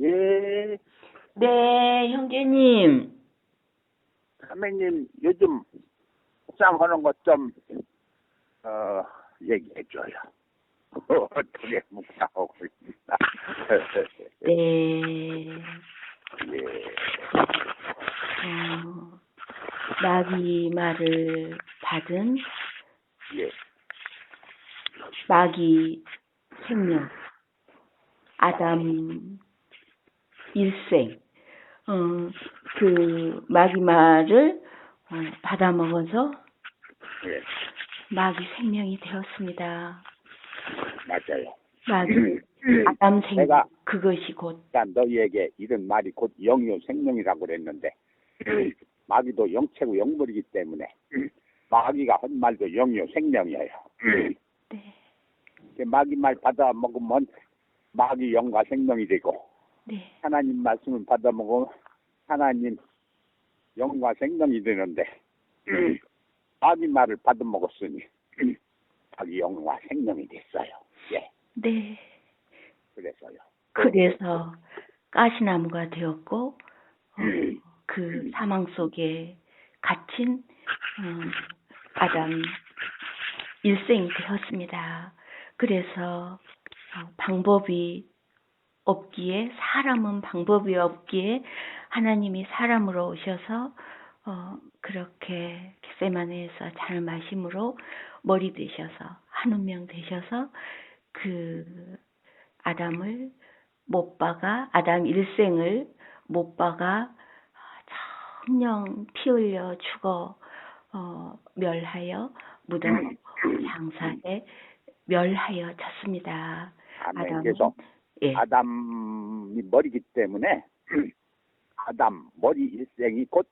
예, 네, 형제님. 선배님 요즘 묵상하는 것 좀 어, 얘기해줘요. 어떻게 묵상하고 있나? 네. 예, 어, 마귀 말을 받은 예, 마귀 생명. 아담 일생. 어, 그 마귀 말을 어, 받아 먹어서 예, 마귀 생명이 되었습니다. 맞아요. 마귀 아담 생명 내가- 그것이 곧 일단 너희에게 이런 말이 곧 영유 생명이라고 그랬는데 마귀도 영체고 영물이기 때문에 마귀가 한 말도 영유 생명이에요. 네, 마귀 말 받아 먹으면 마귀 영과 생명이 되고 네, 하나님 말씀을 받아 먹으면 하나님 영과 생명이 되는데 마귀 말을 받아 먹었으니 마귀 영과 생명이 됐어요. 예, 네. 그래서요. 그래서 가시나무가 되었고 어, 그 사망 속에 갇힌 어, 아담 일생이 되었습니다. 그래서 어, 방법이 없기에 사람은 방법이 없기에 하나님이 사람으로 오셔서 어, 그렇게 겟세마네에서 잘 마심으로 머리 되셔서 한 운명 되셔서 그 아담을 못 박아 아담 일생을 못 박아 정령 피 흘려 죽어 어, 멸하여 무덤 장사에 멸하여 졌습니다. 아담은 예, 아담이 머리기 때문에 아담 머리 일생이 곧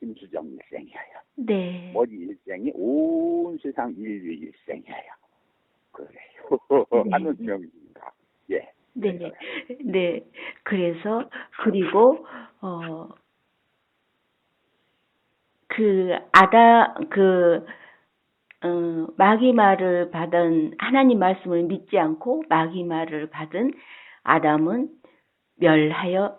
김수정 일생이에요. 네, 머리 일생이 온 세상 인류 일생이에요. 그래요. 네. 하는 명입니다. 예. 네, 네. 그래서 그리고 어. 그 아다 그 어, 마귀 말을 받은 하나님 말씀을 믿지 않고 마귀 말을 받은 아담은 멸하여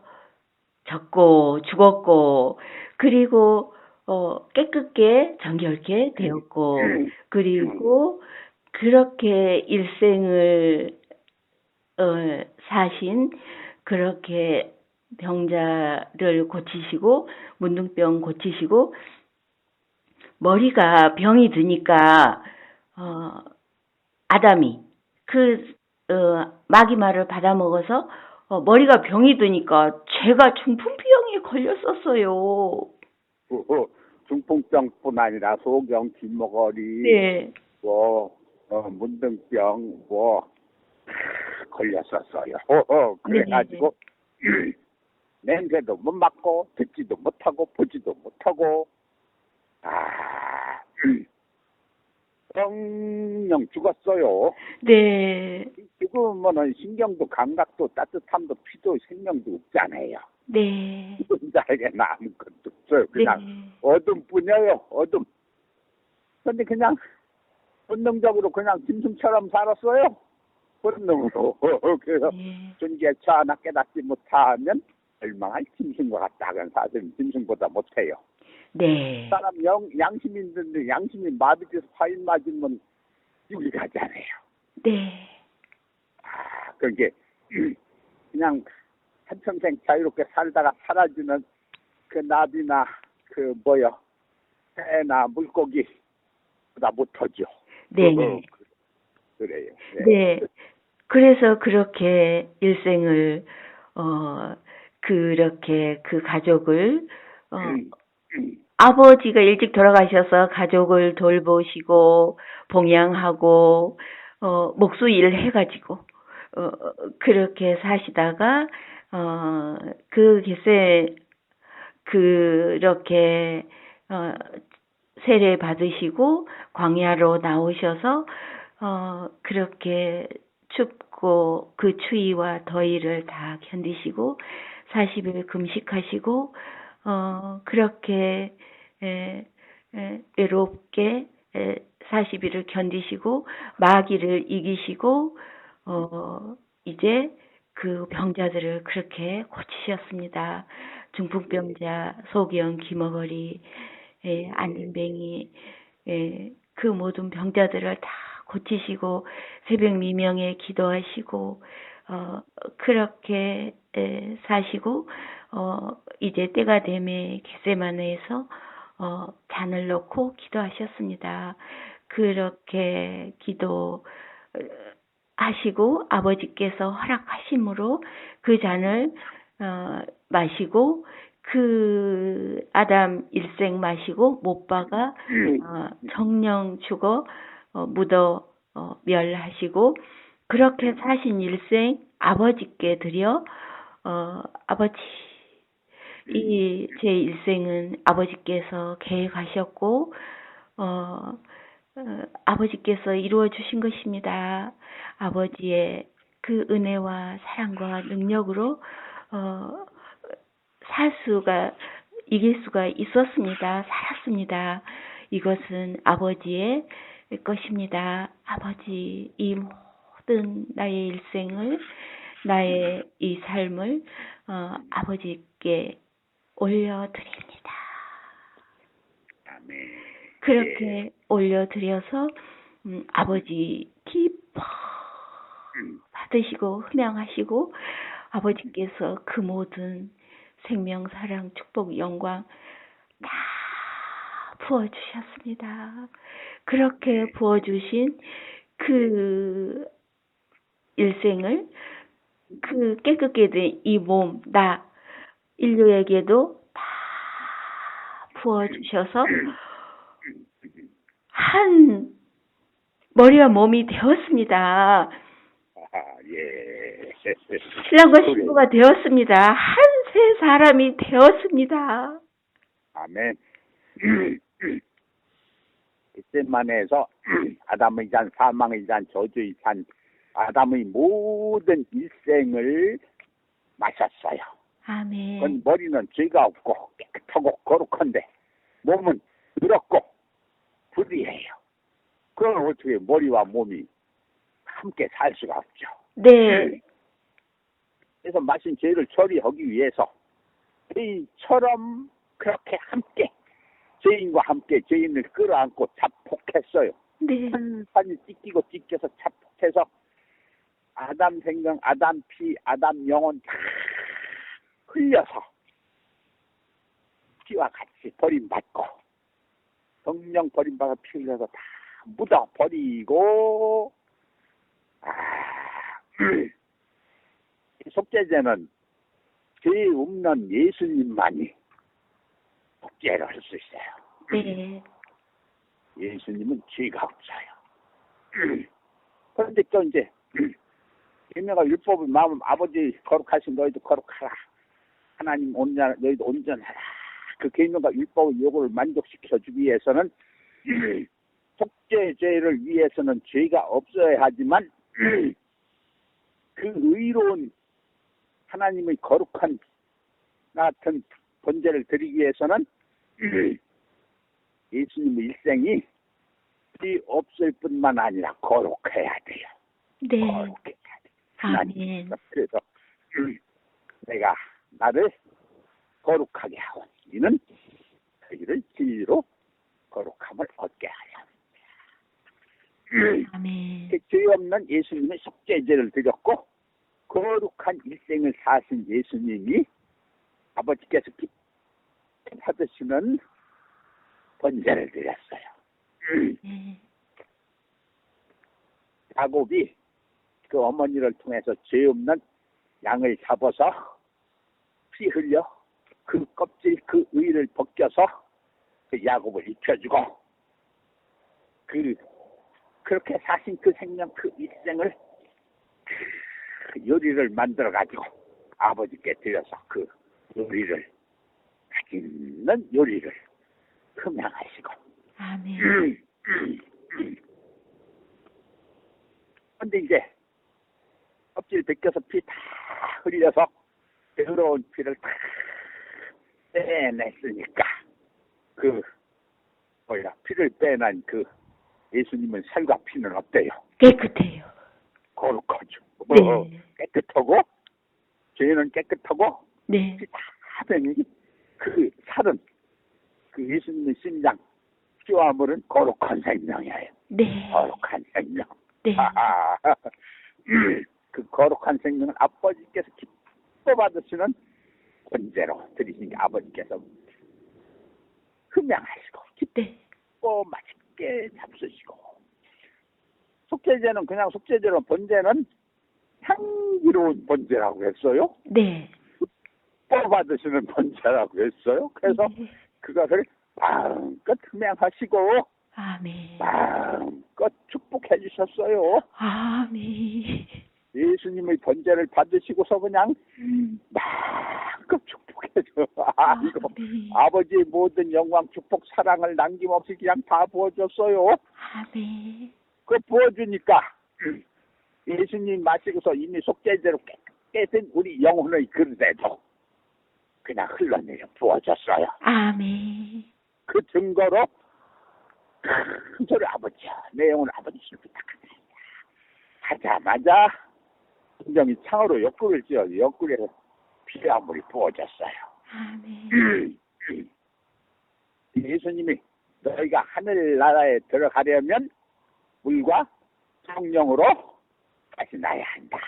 졌고 죽었고 그리고 어, 깨끗게 정결케 되었고 그리고 그렇게 일생을 어, 사신 그렇게 병자를 고치시고 문둥병 고치시고 머리가 병이 드니까 어, 아담이 그 어, 마귀 말을 받아먹어서 어, 머리가 병이 드니까 제가 중풍병에 걸렸었어요. 그, 중풍병뿐 아니라 소경, 뒷목걸이, 네, 뭐 어, 문둥병, 뭐 걸렸었어요. 어, 그래가지고 냄새도 못 맡고 듣지도 못하고 보지도 못하고 아 영영 죽었어요. 네, 죽으면은 신경도 감각도 따뜻함도 피도 생명도 없잖아요. 네, 혼자에게는 아무것도 없어요. 그냥 네, 어둠뿐이에요. 어둠. 근데 그냥 본능적으로 그냥 짐승처럼 살았어요. 본능으로. 그래서 네, 존재처 하나 깨닫지 못하면 얼마나 짐승과 같다는 사실은 짐승보다 못해요. 네, 사람 영, 양심이 있는데 양심이 마비돼서 파인 맞으면 죽이 가잖아요. 네, 아, 그게 그냥 한평생 자유롭게 살다가 사라지는 그 나비나 그 뭐요 새나 물고기보다 못하죠. 네, 어, 네. 그래요. 네. 그래서 그렇게 일생을 어 그렇게 그 가족을 어 음, 아버지가 일찍 돌아가셔서 가족을 돌보시고 봉양하고 어 목수 일을 해가지고 어 그렇게 사시다가 어그 겟세 그렇게 어 세례 받으시고 광야로 나오셔서 어 그렇게 춥고 그 추위와 더위를 다 견디시고 40일 금식하시고 어 그렇게 에, 에, 외롭게 에, 40일을 견디시고 마귀를 이기시고 어 이제 그 병자들을 그렇게 고치셨습니다. 중풍병자, 소경, 기머거리, 예, 안진뱅이, 예, 그 모든 병자들을 다 고치시고 새벽 미명에 기도하시고 어, 그렇게 에, 사시고 어, 이제 때가 되매 겟세마네에서 어, 잔을 놓고 기도하셨습니다. 그렇게 기도 어, 하시고 아버지께서 허락하심으로 그 잔을 어, 마시고 그 아담 일생 마시고 못 박아 어, 정령 죽어 어, 묻어 어, 멸하시고 그렇게 사신 일생 아버지께 드려 어, 아버지 이 제 일생은 아버지께서 계획하셨고 어, 어, 아버지께서 이루어 주신 것입니다. 아버지의 그 은혜와 사랑과 능력으로 어, 살 수가 이길 수가 있었습니다. 살았습니다. 이것은 아버지의 것입니다. 아버지 이 모든 나의 일생을 나의 이 삶을 어, 아버지께 올려드립니다. 아멘. 그렇게 올려드려서 음, 아버지 기뻐 음, 받으시고 흠양하시고 아버지께서 그 모든 생명, 사랑, 축복, 영광 다 부어주셨습니다. 그렇게 부어주신 그 일생을 그 깨끗게 된 이 몸, 나, 인류에게도 다 부어주셔서 한 머리와 몸이 되었습니다. 아, 예. 신랑과 신부가 되었습니다. 한 세 사람이 되었습니다. 아멘. 이때만해서 아담의 잔, 사망의 잔, 저주의 잔, 아담의 모든 일생을 마셨어요. 아멘. 그건 머리는 죄가 없고 깨끗하고 거룩한데 몸은 더럽고 불의해요. 그걸 어떻게 머리와 몸이 함께 살 수가 없죠. 네. 그래서 마신 죄를 처리하기 위해서 죄인처럼 그렇게 함께 죄인과 함께 죄인을 끌어안고 자폭했어요. 네. 판판이 찢기고 찢겨서 자폭해서 아담 생명, 아담 피, 아담 영혼 다 흘려서 피와 같이 버림받고 성령 버림받아 피 흘려서 다 묻어 버리고 아, 이 속죄제는 죄 없는 예수님만이 속죄를 할 수 있어요. 네. 예수님은 죄가 없어요. 그런데 또 이제 유명한 율법의 마음 아버지 거룩하신 너희도 거룩하라. 하나님 온전 너희도 온전하라. 그 계명과 율법의 요구를 만족시켜 주기 위해서는 속죄 죄를 위해서는 죄가 없어야 하지만 그 의로운 하나님의 거룩한 나 같은 번제를 드리기 위해서는 예수님의 일생이 죄 없을 뿐만 아니라 거룩해야 돼요. 네. 거룩해야 돼. 하나님. 아멘. 그래서 음, 내가 나를 거룩하게 하오. 이는 너희를 진리로 거룩함을 얻게 하려. 음, 아멘. 죄 없는 예수님의 속죄제를 드렸고 거룩한 일생을 사신 예수님이 아버지께서 받으시는 번제를 드렸어요. 음, 네. 야곱이 그 어머니를 통해서 죄 없는 양을 잡아서 피 흘려 그 껍질 그 의를 벗겨서 그 야곱을 입혀주고 그 그렇게 사신 그 생명 그 일생을 그 요리를 만들어 가지고 아버지께 드려서 그 요리를 맛있는 요리를 흠양하시고 아멘. 근데 이제 껍질 벗겨서 피 다 흘려서 더러운 피를 다 빼냈으니까 그 뭐야 피를 빼낸 그 예수님은 살과 피는 어때요? 깨끗해요. 거룩하죠. 네. 깨끗하고 죄는 깨끗하고 네. 다 되니 그 살은 그 예수님의 심장 피와 물은 거룩한 생명이에요. 네. 거룩한 생명. 네. 하하. 그 거룩한 생명은 아버지께서 받으시는 권제로 드리신 게 아버지께서 흠양하시고 네. 기뻐 맛있게 잡수시고 속죄제는 그냥 속죄제로 번제는 향기로운 번제라고 했어요. 네. 받으시는 번제라고 했어요. 그래서 네. 그것을 마음껏 흠양하시고 아멘. 마음껏 축복해 주셨어요. 아멘. 예수님의 번제를 받으시고서 그냥 음. 마음껏 축복해줘. 아, 이거 아멘. 아버지의 모든 영광, 축복, 사랑을 남김없이 그냥 다 부어줬어요. 아멘. 그 부어주니까 예수님 마시고서 이미 속죄제로 깨끗해진 우리 영혼의 그릇에도 그냥 흘러내려 부어졌어요. 아멘. 그 증거로 큰 소리 아버지야 내 영혼 아버지를 부탁한다 하자마자 분명히 창으로 옆구리를 옆구리에 피와 물이 부어졌어요 아멘. 예수님이 너희가 하늘나라에 들어가려면 물과 성령으로 다시 나야 한다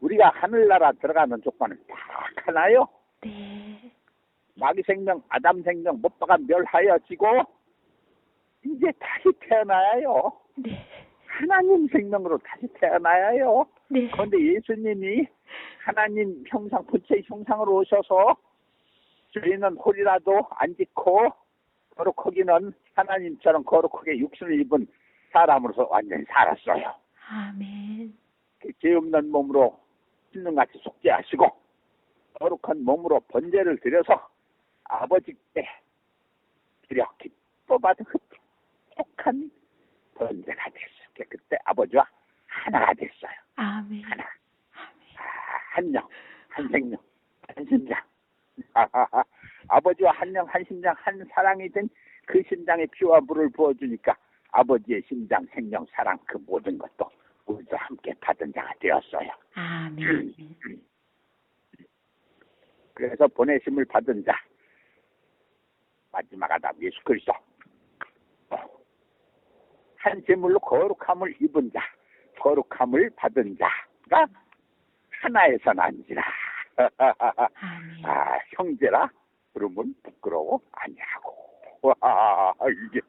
우리가 하늘나라 들어가는 조건은 딱 하나요 네. 마귀 생명, 아담 생명 못 박아 멸하여지고 이제 다시 태어나야요. 네. 하나님 생명으로 다시 태어나야요. 네. 그런데 예수님이 하나님 형상, 부처의 형상으로 오셔서 저희는 홀이라도 안 짓고 거룩하기는 하나님처럼 거룩하게 육신을 입은 사람으로서 완전히 살았어요. 아멘. 그죄 없는 몸으로 신능같이 속죄하시고 거룩한 몸으로 번제를 드려서 아버지께 드려 기뻐 받은 흡족한 번제가 됐어요. 그때 아버지와 하나가 됐어요. 아멘. 하나. 아멘. 아, 한 영, 한 생명, 한 심장. 아버지와 한 영, 한 심장, 한 사랑이 된 그 심장에 피와 물을 부어주니까 아버지의 심장, 생명, 사랑 그 모든 것도 우리도 함께 받은 자가 되었어요. 아멘. 그래서 보내심을 받은 자 마지막 아담 예수 그리스도 어, 한 제물로 거룩함을 입은 자 거룩함을 받은 자가 하나에서 난지라. 아 형제라 그러면 부끄러워 아니하고 와 이게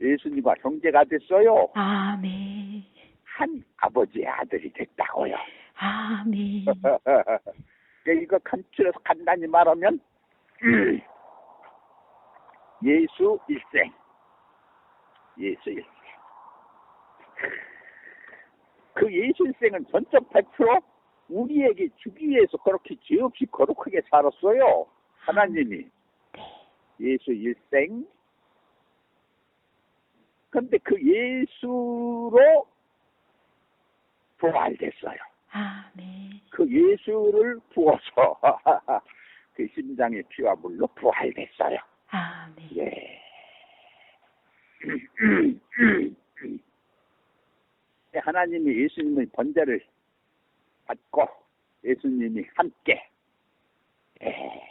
예수님과 형제가 됐어요 아멘. 한 아버지의 아들이 됐다고요 아멘. 이거 간추려서 간단히 말하면 예수 일생 예수 일생 그 예수 일생은 전적 100% 우리에게 주기 위해서 그렇게 죄 없이 거룩하게 살았어요 하나님이 예수 일생 근데 그 예수로 부활됐어요 아멘. 그 예수를 부어서 그 심장의 피와 물로 부활됐어요. 아멘. 예. 하나님이 예수님의 번제를 받고 예수님이 함께 예.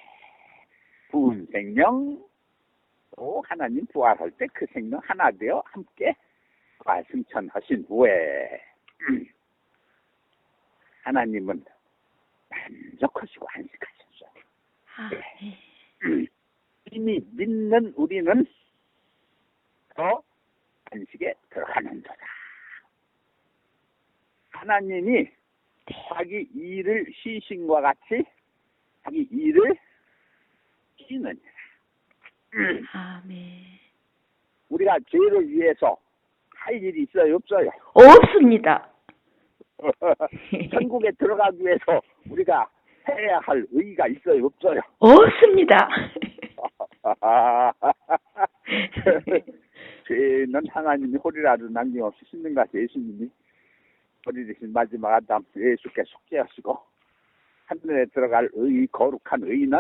부은 생명 또 하나님 부활할 때 그 생명 하나 되어 함께 부활 승천하신 후에 하나님은 만족하시고 안식하셨어요. 아멘. 이미 믿는 우리는 더 안식에 들어가는도다. 하나님이 자기 일을 시신과 같이 자기 일을 끼는 아멘. 우리가 죄를 위해서 할 일이 있어요 없어요? 없습니다. 천국에 들어가기 위해서 우리가 해야 할 의의가 있어요 없어요? 없습니다. 죄는 하나님이 홀이라도 남김없이 씻는 것이 예수님이 홀이 되신 마지막 아담 예수께 속죄하시고 하늘에 들어갈 의 거룩한 의는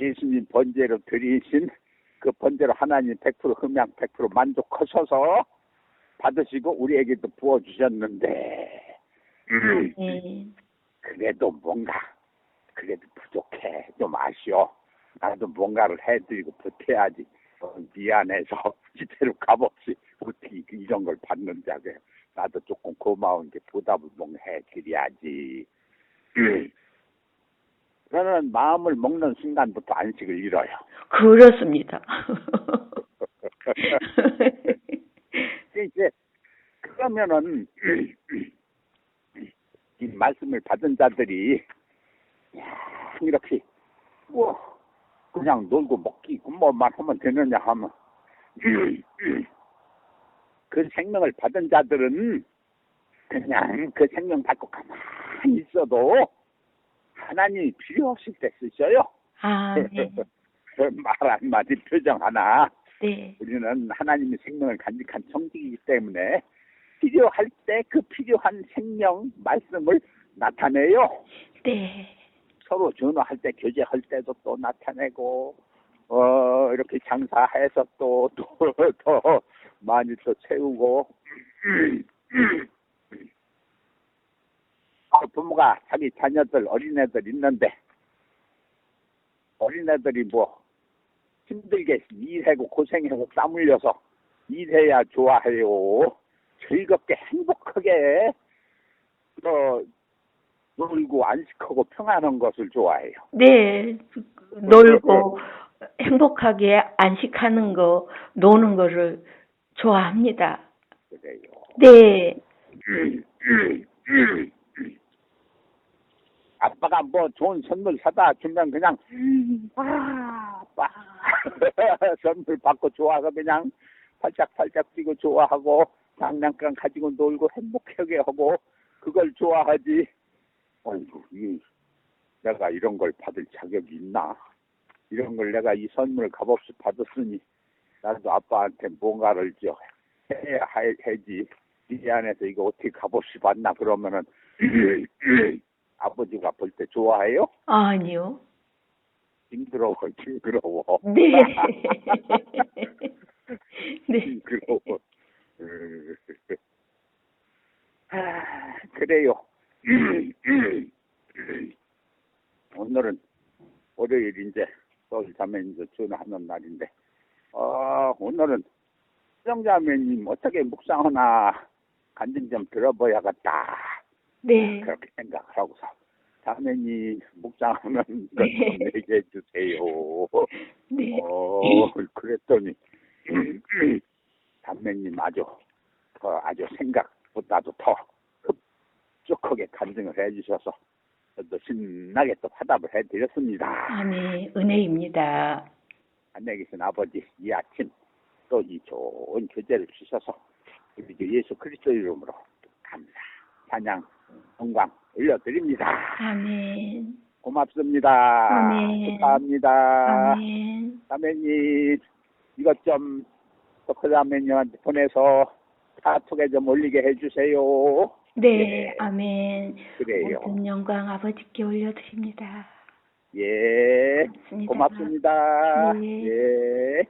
예수님 번제로 드리신 그 번제로 하나님 100% 흠양 100% 만족하셔서 받으시고 우리에게도 부어주셨는데. 아멘. 그래도 뭔가 그래도 부족해. 좀 아쉬워. 나도 뭔가를 해드리고 보태야지 어, 미안해서 이대로 값없이 어떻게 이런 걸 받는다고 나도 조금 고마운 게 보답을 뭔가 해드려야지. 저는 마음을 먹는 순간부터 안식을 잃어요. 그렇습니다. 이제 그러면은 이 말씀을 받은 자들이 야, 이렇게 뭐 그냥 놀고 먹기 뭐만 하면 되느냐 하면 그 생명을 받은 자들은 그냥 그 생명 받고 가만히 있어도 하나님이 필요 없을 때 쓰셔요. 아, 네. 말 한마디 표정 하나 네. 우리는 하나님의 생명을 간직한 청직이기 때문에 필요할 때 그 필요한 생명 말씀을 나타내요. 네. 서로 전화할 때 교제할 때도 또 나타내고 어 이렇게 장사해서 또또 더 많이 또 채우고 아, 부모가 자기 자녀들 어린애들 있는데 어린애들이 뭐 힘들게 일하고 고생하고 땀 흘려서 일해야 좋아해요. 즐겁게 행복하게 어, 놀고 안식하고 평안한 것을 좋아해요. 네. 놀고 행복하게 안식하는 거, 노는 거를 좋아합니다. 그래요. 네. 아빠가 뭐 좋은 선물 사다 주면 그냥 아, 아빠 선물 받고 좋아서 그냥 팔짝팔짝 뛰고 좋아하고 장난감 가지고 놀고 행복하게 하고 그걸 좋아하지. 어이구, 이 내가 이런 걸 받을 자격이 있나? 이런 걸 내가 이 선물을 값없이 받았으니 나도 아빠한테 뭔가를 저 해야 할- 해지. 이 안에서 이거 어떻게 값없이 받나 그러면은 아버지가 볼 때 좋아해요? 아니요. 징그러워, 징그러워. 네. 네. 징그러워. 음. 아, 그래요. 오늘은 월요일인데 서울 자매님도 전화하는 날인데 어, 오늘은 수정자매님 어떻게 묵상하나 간증 좀 들어봐야겠다. 네. 그렇게 생각을 하고서 자매님 묵상하는 것좀 얘기해 주세요. 네. 어, 그랬더니 자매님 아주 그 아주 생각보다도 더 흡족하게 간증을 해주셔서 또 신나게 또 화답을 해드렸습니다. 아, 네. 은혜입니다. 안내 계신 아버지 이 아침 또 이 좋은 교제를 주셔서 우리 주 예수 그리스도 이름으로 감사, 찬양, 영광 올려드립니다. 아멘. 고맙습니다. 아멘. 축하합니다. 아멘. 자매님 이것 좀 토크 자매님한테 보내서 카톡에 좀 올리게 해주세요. 네. 예. 아멘. 그래요. 모든 영광 아버지께 올려드립니다. 예, 고맙습니다. 고맙습니다. 네. 예.